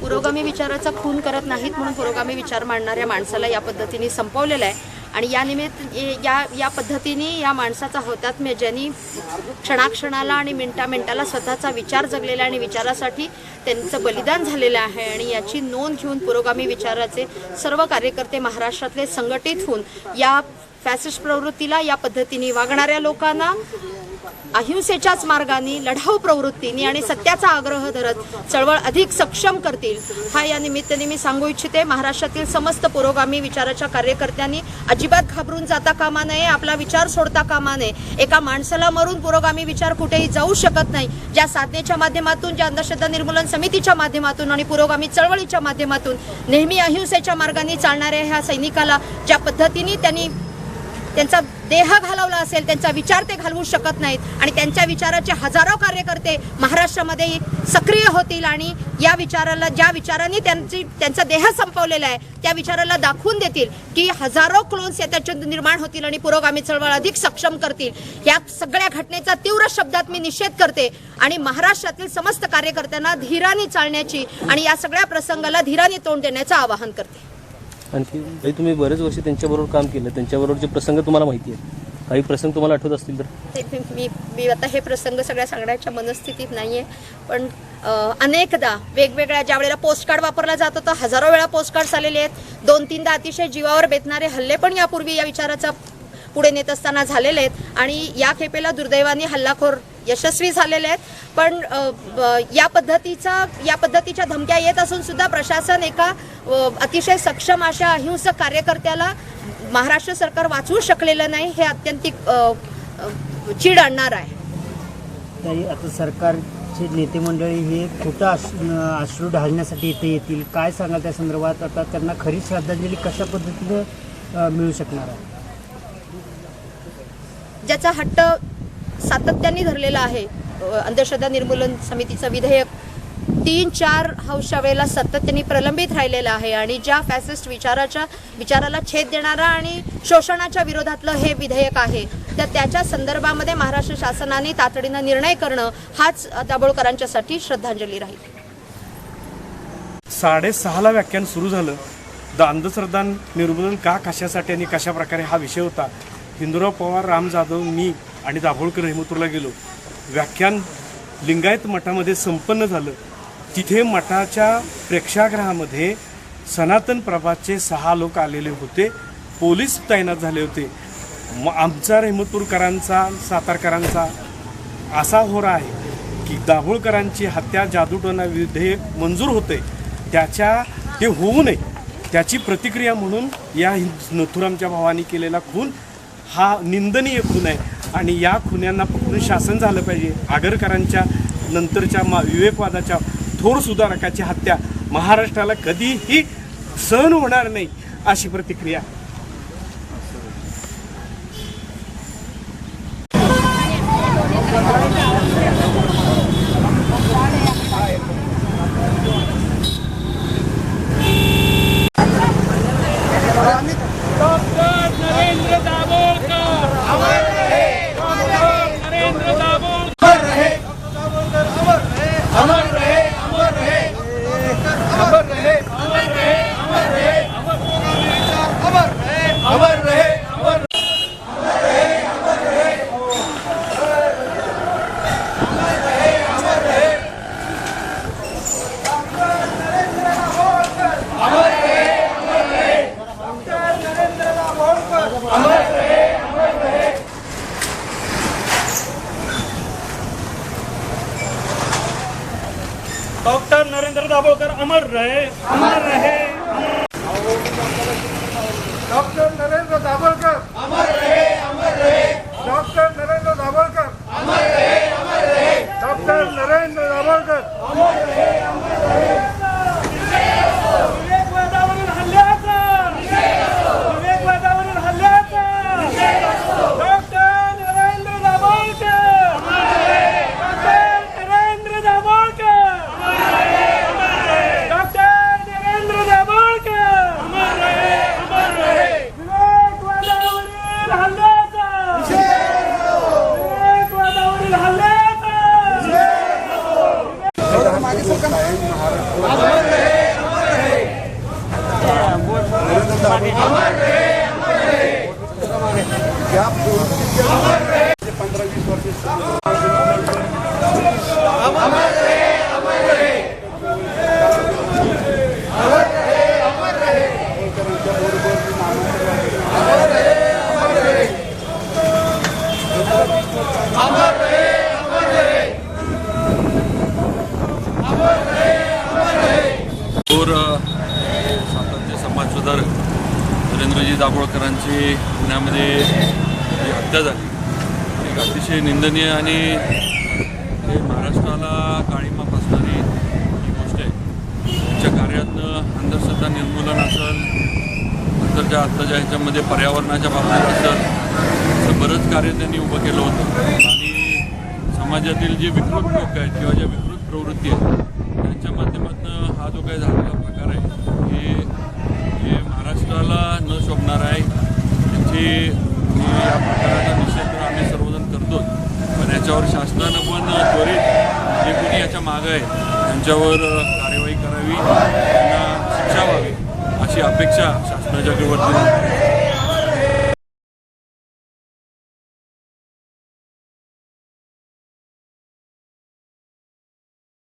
पुरोगामी विचाराचा खून करत नाहीत म्हणून पुरोगामी विचार मांडणाऱ्या माणसाला या पद्धतीने संपवलेला आहे. आणि या निमित्त या या पद्धतीने या माणसाचा हौतात्म्य ज्यांनी क्षणाक्षणाला आणि मिनटा मिनटाला स्वतःचा विचार जगलेला आणि विचारासाठी त्यांचं बलिदान झालेलं आहे आणि याची नोंद घेऊन पुरोगामी विचाराचे सर्व कार्यकर्ते महाराष्ट्रातले संघटित होऊन या फॅसिस्ट प्रवृत्तीला या पद्धतीने वागणाऱ्या लोकांना अहिंसेच्याच मार्गाने लढाऊ प्रवृत्तीने आणि सत्याचा आग्रह धरत चळवळ अधिक सक्षम करतील. हा या निमित्ताने मी सांगू इच्छिते महाराष्ट्रातील समस्त पुरोगामी विचाराच्या कार्यकर्त्यांनी अजिबात घाबरून जाता कामा नये आपला विचार सोडता कामा नये. एका माणसाला मरून पुरोगामी विचार कुठेही जाऊ शकत नाही. ज्या साधनेच्या माध्यमातून ज्या अंधश्रद्धा निर्मूलन समितीच्या माध्यमातून आणि पुरोगामी चळवळीच्या माध्यमातून नेहमी अहिंसेच्या मार्गाने चालणाऱ्या ह्या सैनिकाला ज्या पद्धतीने त्यांनी त्यांचा देह घालवला असेल त्यांचा विचार ते घालवू शकत नाहीत. आणि त्यांच्या विचाराचे हजारो कार्यकर्ते महाराष्ट्रामध्ये सक्रिय होतील आणि या विचाराला ज्या विचारांनी त्यांची त्यांचा देह संपवलेला आहे त्या विचाराला दाखवून देतील की हजारो क्लोन्स या त्याच्यात निर्माण होतील आणि पुरोगामी चळवळ अधिक सक्षम करतील. या सगळ्या घटनेचा तीव्र शब्दात मी निषेध करते आणि महाराष्ट्रातील समस्त कार्यकर्त्यांना धीराने चालण्याची आणि या सगळ्या प्रसंगाला धीराने तोंड देण्याचं आवाहन करते. आणखी काही तुम्ही बरेच वर्ष त्यांच्याबरोबर काम केलं. त्यांच्याबरोबरचे प्रसंग तुम्हाला माहिती आहेत. काही प्रसंग तुम्हाला आठवत असतील तर? ते मी- मी आता हे प्रसंग सगळ्या सांगण्याच्या मनस्थितीत नाहीये. पण अनेकदा वेगवेगळ्या ज्या वेळेला पोस्टकार्ड वापरला जात होता हजारो वेळा पोस्टकार्ड आलेले आहेत. दोन तीनदा अतिशय जीवावर बेतणारे हल्ले पण यापूर्वी या विचाराचा पुढे नेत असताना झालेले आहेत. आणि या खेपेला दुर्दैवाने हल्लाखोर यशस्वी झालेले आहेत. पण या पद्धतीचा या पद्धतीच्या धमक्या येत असून सुद्धा प्रशासन एका अतिशय सक्षम अशा अहिंसक कार्यकर्त्याला महाराष्ट्र सरकार वाचवू शकलेलं नाही हे अत्यंतिक चीड आणणार आहे. ताई आता सरकारचे नेते मंडळी हे खोटं अश्रू ढाळण्यासाठी इथे येतील. काय सांगाल त्या संदर्भात? आता त्यांना खरी श्रद्धांजली कशा पद्धतीनं मिळू शकणार आहे? ज्याचा हट्ट सातत्याने धरलेला आहे. अंधश्रद्धा निर्मूलन समितीचं विधेयक. तीन चार हौशा वेळेला सातत्याने प्रलंबित राहिलेलं आहे आणि ज्या फॅसिस्ट विचाराच्या विचाराला छेद देणारा आणि शोषणाच्या विरोधातलं हे विधेयक आहे. तर त्याच्या संदर्भामध्ये महाराष्ट्र शासनाने तातडीनं निर्णय करणं हाच दाभोळकरांच्यासाठी श्रद्धांजली राहील. साडेसहाला व्याख्यान सुरू झालं. द अंधश्रद्धा निर्मूलन का कशासाठी आणि कशा प्रकारे हा विषय होता? हिंदुराव पवार राम जाधव मी आणि दाभोळकर हेमतूरला गेलो. व्याख्यान लिंगायत मठामध्ये संपन्न झालं. तिथे मठाच्या प्रेक्षागृहामध्ये सनातन प्रभातचे सहा लोक आलेले होते. पोलीस तैनात झाले होते. म आमचा रेहमतपूरकरांचा सातारकरांचा असा होरा आहे की दाभोळकरांची हत्या जादूटोना विधेयक मंजूर होते त्याच्या ते होऊ नये. त्याची प्रतिक्रिया म्हणून या नथुरामच्या भावाने केलेला खून हा निंदनीय खून आहे. आणि या खुन्यांना पकडून शासन झालं पाहिजे. आगरकरांच्या नंतरच्या मा विवेकवादाच्या थोर सुधारकाची हत्या महाराष्ट्राला कधीही सहन होणार नाही अशी प्रतिक्रिया. नरेंद्र नरेंद्र दाभोळकर अमर रहे। अमर रहे। डॉक्टर नरेंद्र दाभोळकर। अमर रहे अमर रहे। डॉक्टर नरेंद्र दाभोळकर। अमर रहे अमर रहे। डॉक्टर नरेंद्र दाभोळकर। विवेकवादावरील हल्ल्याचा विवेकवादावरील हल्ल्याचा doctor Narendra Dabholkar doctor Narendra Dabholkar doctor Narendra Dabholkar या प्रवृत्तीचे पंधरा वीस वर्ष थोर स्वातंत्र्य समाज सुधारक नरेंद्रजी दाभोळकरांची पुण्यामध्ये जी हत्या झाली. एक अतिशय निंदनीय आणि हे महाराष्ट्राला काळीमा फसणारी ही गोष्ट आहे. त्यांच्या कार्यातनं अंधश्रद्धा निर्मूलन असेल नंतरच्या आत्ताच्या ह्याच्यामध्ये पर्यावरणाच्या बाबतीत असेल असं बरंच कार्य त्यांनी उभं केलं होतं. आणि समाजातील जे विकृत लोक आहेत किंवा ज्या विकृत प्रवृत्ती आहेत त्यांच्या माध्यमातून हा जो काही झालेला प्रकार आहे हे हे महाराष्ट्राला न शोभणार आहे त्याची हे या प्रकाराचा निषेध तर आम्ही सर्वजण करतोच पण याच्यावर शासनानं पण त्वरित जे कोणी याच्या मागं आहे. त्यांच्यावर कार्यवाही करावी. त्यांना शिक्षा व्हावी अशी अपेक्षा शासनाच्या वतीनं